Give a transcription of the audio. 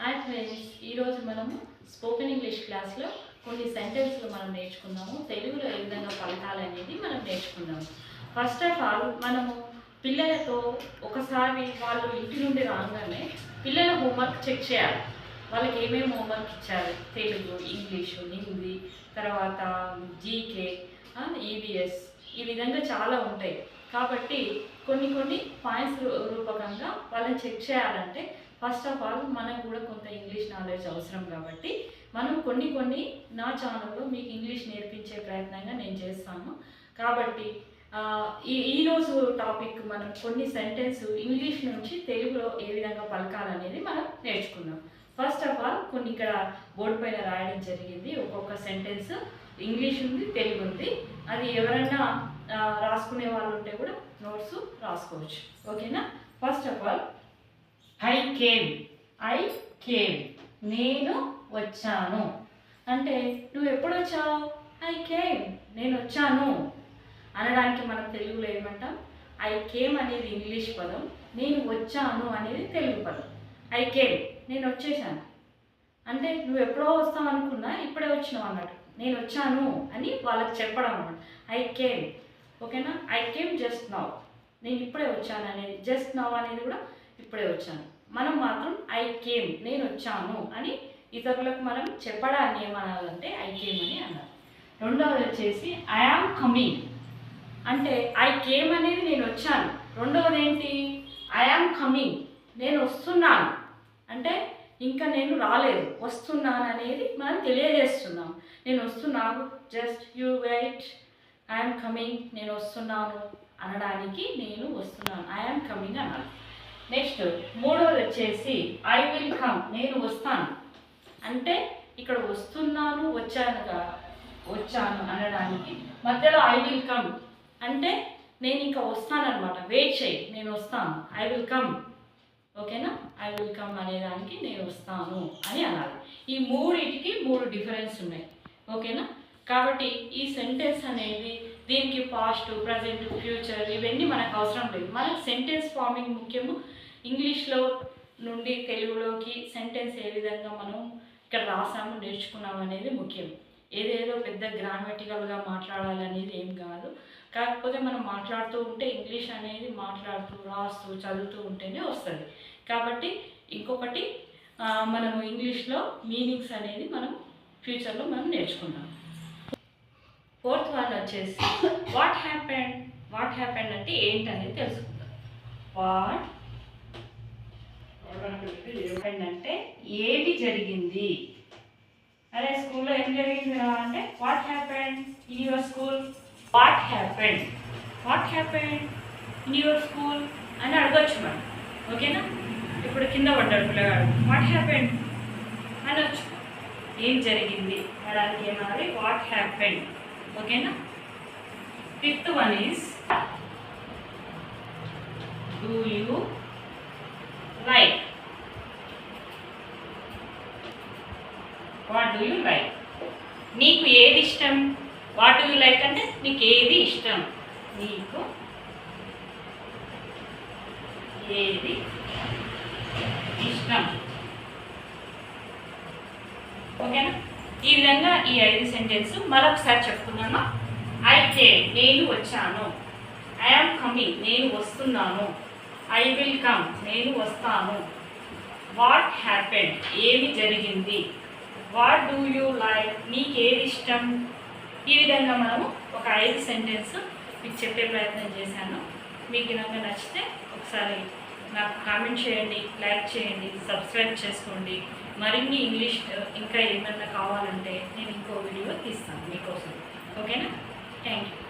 Hi friends ఈరోజు మనము spoken English క్లాస్లో కొన్ని సెంటెన్స్లు మనం నేర్చుకున్నాము. తెలుగులో ఏ విధంగా పలకాలనేది మనం నేర్చుకున్నాము. ఫస్ట్ ఆఫ్ ఆల్ మనము పిల్లలతో ఒకసారి వాళ్ళు ఇంటి నుండి రాగానే పిల్లల హోంవర్క్ చెక్ చేయాలి. వాళ్ళకి ఏమేమి హోంవర్క్ ఇచ్చారు? తెలుగు ఇంగ్లీషు హిందీ తర్వాత జీకే ఈవీఎస్ ఈ విధంగా చాలా ఉంటాయి. కాబట్టి కొన్ని కొన్ని పాయింట్స్ రూపకంగా వాళ్ళని చెక్ చేయాలంటే ఫస్ట్ ఆఫ్ ఆల్ మనకు కూడా కొంత ఇంగ్లీష్ నాలెడ్జ్ అవసరం కాబట్టి మనం కొన్ని కొన్ని నా ఛానల్లో మీకు ఇంగ్లీష్ నేర్పించే ప్రయత్నంగా నేను చేస్తాను. కాబట్టి ఈ ఈరోజు టాపిక్ మనం కొన్ని సెంటెన్స్ ఇంగ్లీష్ నుంచి తెలుగులో ఏ విధంగా పలకాలనేది మనం నేర్చుకుందాం. ఫస్ట్ ఆఫ్ ఆల్ కొన్ని ఇక్కడ బోర్డు పైన రాయడం జరిగింది. ఒక్కొక్క సెంటెన్స్ ఇంగ్లీష్ ఉంది తెలుగు ఉంది. అది ఎవరైనా రాసుకునే వాళ్ళు ఉంటే కూడా నోట్స్ రాసుకోవచ్చు. ఓకేనా first of all came I came నేను వచ్చాను. అంటే నువ్వు ఎప్పుడు వచ్చావు? ఐ కేమ్ నేను వచ్చాను. అనడానికి మనం తెలుగులో ఏమంటాం? ఐ కేమ్ అనేది ఇంగ్లీష్ పదం. నేను వచ్చాను అనేది తెలుగు పదం. ఐ కేమ్ నేను వచ్చేసాను. అంటే నువ్వు ఎప్పుడో వస్తావు అనుకున్నా ఇప్పుడే వచ్చినావు అన్నట్టు. నేను వచ్చాను అని వాళ్ళకి చెప్పడం అన్నమాట. ఐ కేమ్ ఓకేనా? ఐ కేమ్ జస్ట్ నౌ నేను ఇప్పుడే వచ్చాను అనేది. జస్ట్ నౌ అనేది కూడా ఇప్పుడే వచ్చాను. మనం మాత్రం ఐ కేమ్ నేను వచ్చాను అని ఇతరులకు మనం చెప్పడాన్ని ఏమనాలంటే ఐ కేమ్ అని అన్నారు. రెండవది వచ్చేసి ఐ ఆమ్ కమింగ్ అంటే ఐ కేమ్ అనేది నేను వచ్చాను రెండవది ఏంటి? ఐ ఆమ్ కమింగ్ నేను వస్తున్నాను అంటే ఇంకా నేను రాలేదు. వస్తున్నాను అనేది మనం తెలియజేస్తున్నాం. నేను వస్తున్నాను just you wait I'm coming నేను వస్తున్నాను అనడానికి నేను వస్తున్నాను. ఐఎమ్ కమింగ్ అనాలి నెక్స్ట్ మూడవది వచ్చేసి ఐ విల్ కమ్ నేను వస్తాను. అంటే ఇక్కడ వస్తున్నాను వచ్చానుగా వచ్చాను అనడానికి మధ్యలో ఐ విల్ కమ్ అంటే నేను ఇంకా వస్తానన్నమాట. వెయిట్ చేయి. నేను వస్తాను. ఐ విల్ కమ్ ఓకేనా? ఐ విల్ కమ్ అనేదానికి నేను వస్తాను అని అనాలి. ఈ మూడింటికి మూడు డిఫరెన్స్ ఉన్నాయి. ఓకేనా? కాబట్టి ఈ సెంటెన్స్ అనేది దీనికి పాస్ట్ ప్రజెంట్ ఫ్యూచర్ ఇవన్నీ మనకు అవసరం లేదు. మనకు సెంటెన్స్ ఫార్మింగ్ ముఖ్యము. ఇంగ్లీష్లో నుండి తెలుగులోకి సెంటెన్స్ ఏ విధంగా మనం ఇక్కడ రాసాము నేర్చుకున్నాము అనేది ముఖ్యం. ఏదేదో పెద్ద గ్రామటికల్గా మాట్లాడాలనేది ఏం కాదు. కాకపోతే మనం మాట్లాడుతూ ఉంటే ఇంగ్లీష్ అనేది మాట్లాడుతూ రాస్తూ చదువుతూ ఉంటేనే వస్తుంది. కాబట్టి ఇంకొకటి మనము ఇంగ్లీష్లో మీనింగ్స్ అనేది మనం ఫ్యూచర్లో మనం నేర్చుకున్నాం ఫోర్త్ వన్ వచ్చేసి వాట్ హ్యాపెండ్ వాట్ హ్యాపెండ్ అంటే ఏంటనేది తెలుసుకుందాం. వాట్ అంటే ఏది జరిగింది? అరే స్కూల్లో ఏం జరిగింది అంటే what happened in your school what happened what happened in your school అని అడగచ్చు మనం. ఓకేనా? ఇప్పుడు కింద పడ్డాడు పిల్లగాడు. వాట్ హ్యాపెండ్ అనొచ్చు. ఏం జరిగింది? అనడానికి ఏమనాలి వాట్ హ్యాపెండ్ ఓకేనా? Fifth one is do you like what do you like నీకు ఏది ఇష్టం? వాట్ డూ యూ లైక్ అంటే నీకు ఏది ఇష్టం? నీకు ఏది ఇష్టం? ఓకేనా? ఈ విధంగా ఈ ఐదు సెంటెన్స్ మరొకసారి చెప్పుకున్నాను అయితే నేను వచ్చాను. ఐఎమ్ కమింగ్ నేను వస్తున్నాను. ఐ విల్ కమ్ నేను వస్తాను. వాట్ హ్యాపెన్ ఏమి జరిగింది? వాట్ డూ యూ లైక్ నీకేది ఇష్టం? ఈ విధంగా మనము ఒక ఐదు సెంటెన్స్ మీకు చెప్పే ప్రయత్నం చేశాను. మీకు కనుక నచ్చితే ఒకసారి నాకు కామెంట్ చేయండి లైక్ చేయండి సబ్స్క్రైబ్ చేసుకోండి. మరిన్ని ఇంగ్లీష్ uh, ఇంకా ఏమన్నా కావాలంటే నేను ఇంకో వీడియో తీస్తాను మీకోసం. ఓకేనా థ్యాంక్ యూ